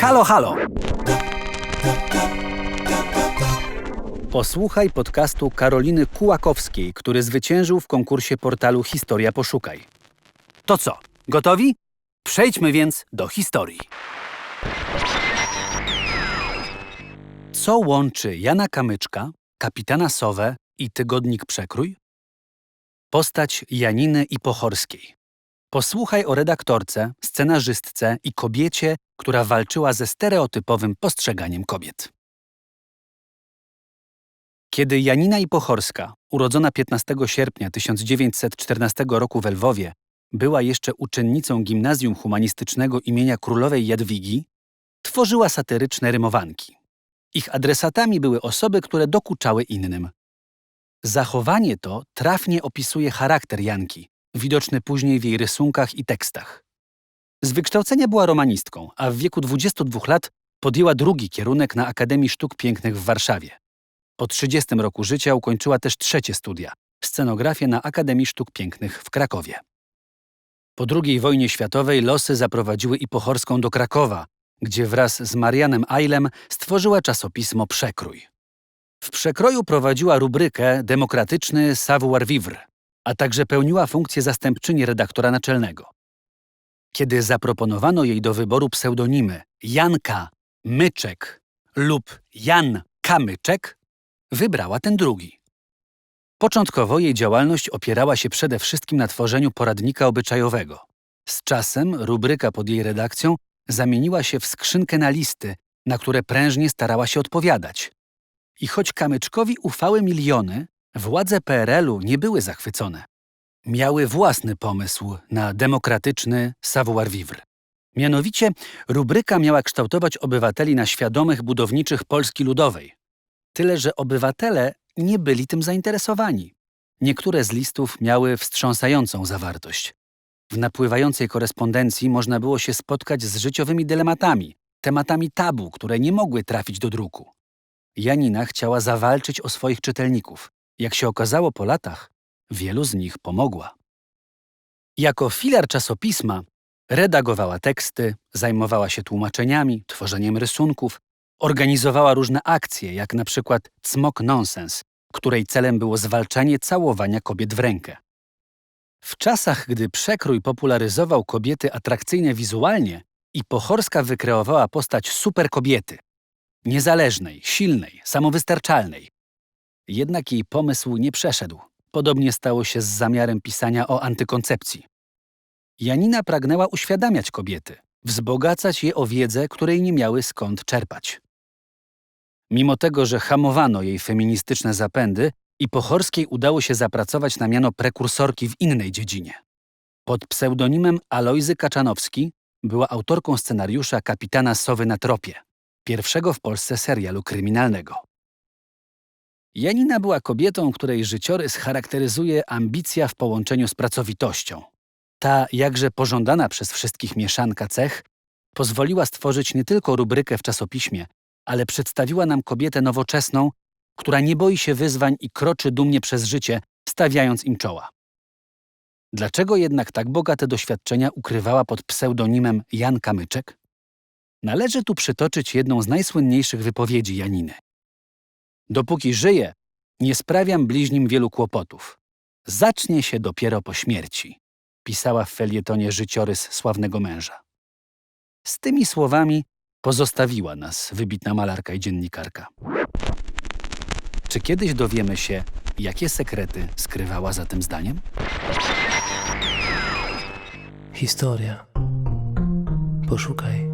Halo, halo! Posłuchaj podcastu Karoliny Kułakowskiej, który zwyciężył w konkursie portalu Historia Poszukaj. To co, gotowi? Przejdźmy więc do historii. Co łączy Jana Kamyczka, kapitana Sowę i tygodnik Przekrój? Postać Janiny i Pochorskiej. Posłuchaj o redaktorce, scenarzystce i kobiecie, która walczyła ze stereotypowym postrzeganiem kobiet. Kiedy Janina i Pochorska, urodzona 15 sierpnia 1914 roku w Lwowie, była jeszcze uczennicą gimnazjum humanistycznego imienia królowej Jadwigi, tworzyła satyryczne rymowanki. Ich adresatami były osoby, które dokuczały innym. Zachowanie to trafnie opisuje charakter Janki, widoczny później w jej rysunkach i tekstach. Z wykształcenia była romanistką, a w wieku 22 lat podjęła drugi kierunek na Akademii Sztuk Pięknych w Warszawie. Po 30 roku życia ukończyła też trzecie studia scenografię na Akademii Sztuk Pięknych w Krakowie. Po II wojnie światowej losy zaprowadziły i Pochorską do Krakowa, gdzie wraz z Marianem Eilem stworzyła czasopismo Przekrój. W Przekroju prowadziła rubrykę Demokratyczny savoir-vivre, a także pełniła funkcję zastępczyni redaktora naczelnego. Kiedy zaproponowano jej do wyboru pseudonimy Janka Myczek lub Jan Kamyczek, wybrała ten drugi. Początkowo jej działalność opierała się przede wszystkim na tworzeniu poradnika obyczajowego. Z czasem rubryka pod jej redakcją zamieniła się w skrzynkę na listy, na które prężnie starała się odpowiadać. I choć Kamyczkowi ufały miliony, władze PRL-u nie były zachwycone. Miały własny pomysł na demokratyczny savoir-vivre. Mianowicie rubryka miała kształtować obywateli na świadomych budowniczych Polski Ludowej. Tyle, że obywatele nie byli tym zainteresowani. Niektóre z listów miały wstrząsającą zawartość. W napływającej korespondencji można było się spotkać z życiowymi dylematami, tematami tabu, które nie mogły trafić do druku. Janina chciała zawalczyć o swoich czytelników. Jak się okazało po latach, wielu z nich pomogła. Jako filar czasopisma redagowała teksty, zajmowała się tłumaczeniami, tworzeniem rysunków, organizowała różne akcje, jak na przykład Cmok Nonsens, której celem było zwalczanie całowania kobiet w rękę. W czasach, gdy przekrój popularyzował kobiety atrakcyjne wizualnie i Pochorska wykreowała postać superkobiety, niezależnej, silnej, samowystarczalnej. Jednak jej pomysł nie przeszedł. Podobnie stało się z zamiarem pisania o antykoncepcji. Janina pragnęła uświadamiać kobiety, wzbogacać je o wiedzę, której nie miały skąd czerpać. Mimo tego, że hamowano jej feministyczne zapędy, i Pochorskiej udało się zapracować na miano prekursorki w innej dziedzinie. Pod pseudonimem Alojzy Kaczanowski była autorką scenariusza Kapitana Sowy na tropie, pierwszego w Polsce serialu kryminalnego. Janina była kobietą, której życiorys charakteryzuje ambicja w połączeniu z pracowitością. Ta jakże pożądana przez wszystkich mieszanka cech pozwoliła stworzyć nie tylko rubrykę w czasopiśmie, ale przedstawiła nam kobietę nowoczesną, która nie boi się wyzwań i kroczy dumnie przez życie, stawiając im czoła. Dlaczego jednak tak bogate doświadczenia ukrywała pod pseudonimem Jan Kamyczek? Należy tu przytoczyć jedną z najsłynniejszych wypowiedzi Janiny. Dopóki żyję, nie sprawiam bliźnim wielu kłopotów. Zacznie się dopiero po śmierci, pisała w felietonie życiorys sławnego męża. Z tymi słowami pozostawiła nas wybitna malarka i dziennikarka. Czy kiedyś dowiemy się, jakie sekrety skrywała za tym zdaniem? Historia. Poszukaj.